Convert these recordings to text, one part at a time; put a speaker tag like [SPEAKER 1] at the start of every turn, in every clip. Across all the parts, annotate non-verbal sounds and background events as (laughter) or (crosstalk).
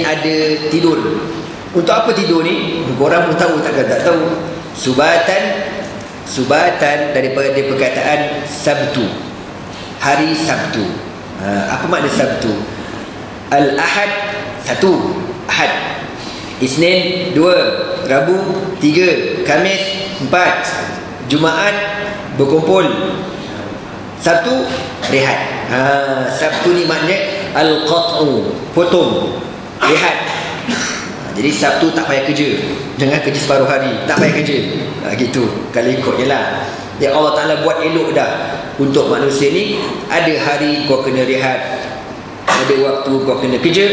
[SPEAKER 1] ada tidur. Untuk apa tidur ni? Korang pun tahu takkan tak tahu. Subatan subatan daripada perkataan sabtu. Hari sabtu. Ha, apa makna sabtu? Al-ahad satu. Ahad. Isnin dua. Rabu tiga. Kamis empat. Jumaat berkumpul. Sabtu rehat. Ha, sabtu ni maknanya al-qat'u potong rehat ha, jadi sabtu tak payah kerja. Jangan kerja separuh hari tak payah kerja. Ha, gitu. Kalau ikut je lah. Ya Allah Ta'ala buat elok dah. Untuk manusia ni ada hari kau kena rehat. Ada waktu kau kena kerja.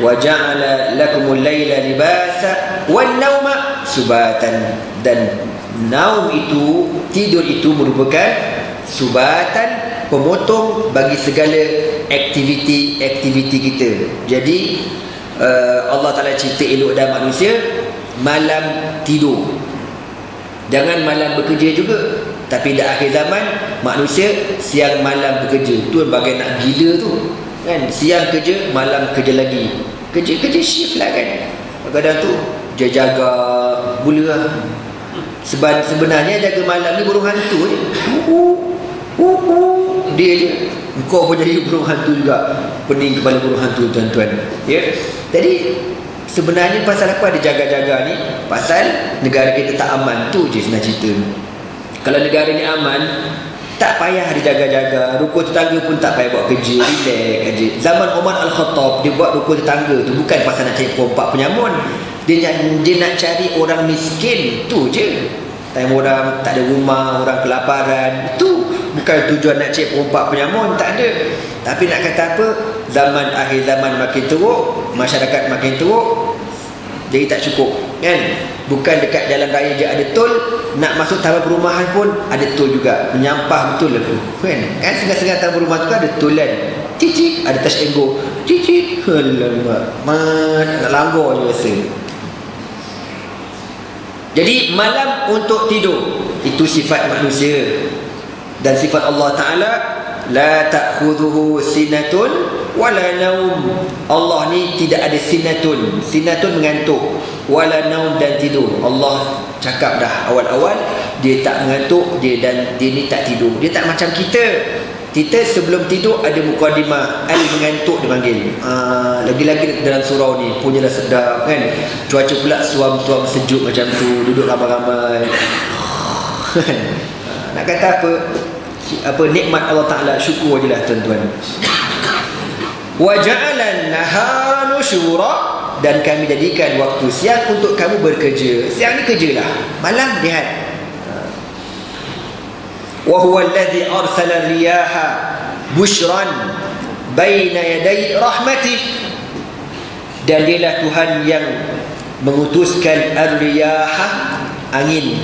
[SPEAKER 1] Wa ja'ala lakumul laila libasa wan nauma subatan. Dan naum itu tidur itu merupakan subatan pemotong bagi segala aktiviti-aktiviti kita. Jadi uh, Allah Ta'ala cipta elok dan manusia malam tidur. Jangan malam bekerja juga tapi dah akhir zaman manusia siang malam bekerja. Tu bagai nak gila tu kan? Siang kerja malam kerja lagi. Kerja kerja shift lah kan? Kadang tu dia jaga bula lah. Sebenarnya jaga malam ni burung hantu je. Dia je. Kau pun jadi burung hantu juga. Pening kepala burung hantu tuan-tuan. Ya jadi sebenarnya pasal apa ada jaga-jaga ni pasal negara kita tak aman. Tu je senang cerita kalau negara ni aman tak payah dijaga-jaga rukun tetangga pun tak payah buat kerja. Relax kerja zaman Umar Al-Khattab dia buat rukun tetangga tu. Bukan pasal nak cari perompak penyamun. Dia nak, dia nak cari orang miskin. Tu je. Time orang tak ada rumah orang kelaparan. Tu bukan tujuan nak cari perompak penyamun tak ada. Tapi nak kata apa? Zaman akhir zaman makin teruk masyarakat makin teruk jadi tak cukup kan? Bukan dekat jalan raya je ada tol nak masuk taman perumahan pun ada tol juga. Menyampah betul lah tu kan? Kan setengah-setengah taman perumahan tu kan ada tol kan cicik ada touch and go cicik alamak man nak langgar je rasa. Jadi malam untuk tidur itu sifat manusia dan sifat Allah Ta'ala la ta'khudhuhu sinatun wala naum. Allah ni tidak ada sinatun. Sinatun mengantuk wala naum dan tidur. Allah cakap dah awal-awal dia tak mengantuk dia dan dia ni tak tidur. Dia tak macam kita. Kita sebelum tidur ada mukadimah al mengantuk dipanggil uh, lagi-lagi dalam surau ni punyalah sedap kan? Cuaca pula suam-suam sejuk macam tu duduk ramai-ramai (laughs) nak kata apa? Apa nikmat Allah Taala syukur je lah tuan-tuan. Wa ja'alan nahara nusyura dan kami jadikan waktu siang untuk kamu bekerja. Siang ni kerjalah. Malam lihat. Wa huwa alladhi arsala riyaha bushran baina yaday rahmatih dan dialah Tuhan yang mengutuskan ar-riyaha angin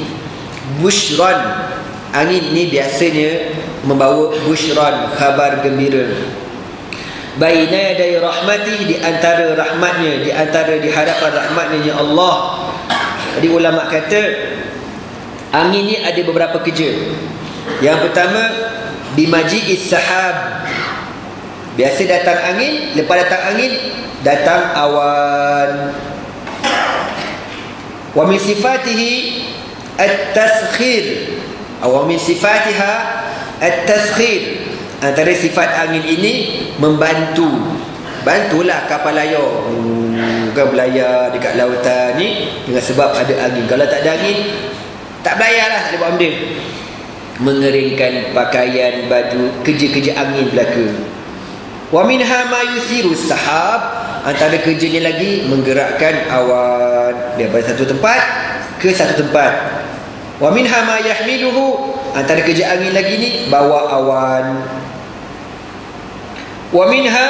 [SPEAKER 1] bushran angin ni biasanya membawa bushran khabar gembira. Baina yaday rahmatih di antara rahmatnya di antara di hadapan rahmatnya ya Allah. Jadi ulama kata angin ni ada beberapa kerja. Yang pertama bimaji'is sahab. Biasa datang angin lepas datang angin datang awan. Wa min sifatihi at-taskhir wa min sifatiha at-taskhir. Antara sifat angin ini membantu. Bantulah kapal layar. Hmm, bukan belayar dekat lautan ni dengan sebab ada angin. Kalau tak ada angin tak belayar lah tak ada buat benda. Mengeringkan pakaian baju kerja-kerja angin belaka. Wa minha ma yusiru sahab. Antara kerjanya lagi menggerakkan awan. Daripada satu tempat ke satu tempat wa minha ma yahmiluhu. Antara kerja angin lagi ni bawa awan. Wa minha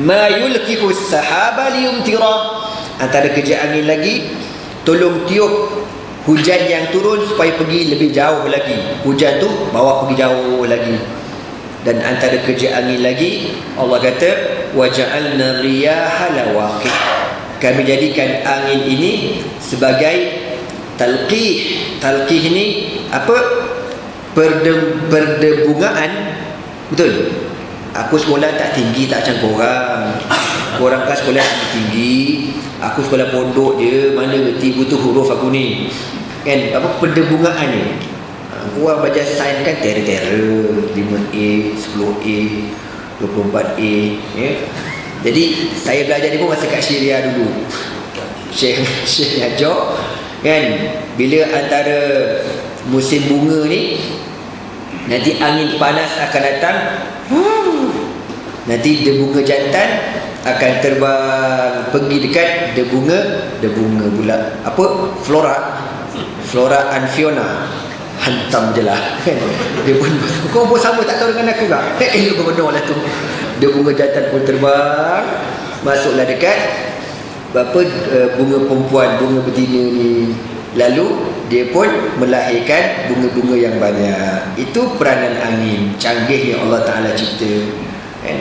[SPEAKER 1] ma yulqihu sahaba liyumtira. Antara kerja angin lagi tolong tiup hujan yang turun supaya pergi lebih jauh lagi. Hujan tu bawa pergi jauh lagi. Dan antara kerja angin lagi Allah kata waja'alna riyaha lawaqih kami jadikan angin ini sebagai talqih. Talqih ni apa? Perde, perdebungaan. Betul? Aku sekolah tak tinggi tak macam korang. Korang kan sekolah tinggi. Aku sekolah pondok je. Mana reti butuh huruf aku ni? Kan? Apa pendebungaan ni? Ha, korang belajar sains kan? Tera-tera. 5A 10A 24A ya? Jadi saya belajar ni pun masa kat Syria dulu. Syekh Syekh Ajok kan? Bila antara musim bunga ni nanti angin panas akan datang. Nanti debunga jantan akan terbang pergi dekat debunga debunga pula. Apa? Flora. Flora and fiona hantam je lah kan? Dia pun kau pun sama tak tahu dengan aku tak? Eh lu benar lah tu. Debunga jantan pun terbang masuklah dekat apa uh, bunga perempuan bunga betina ni lalu dia pun melahirkan bunga-bunga yang banyak. Itu peranan angin canggih yang Allah Taala cipta kan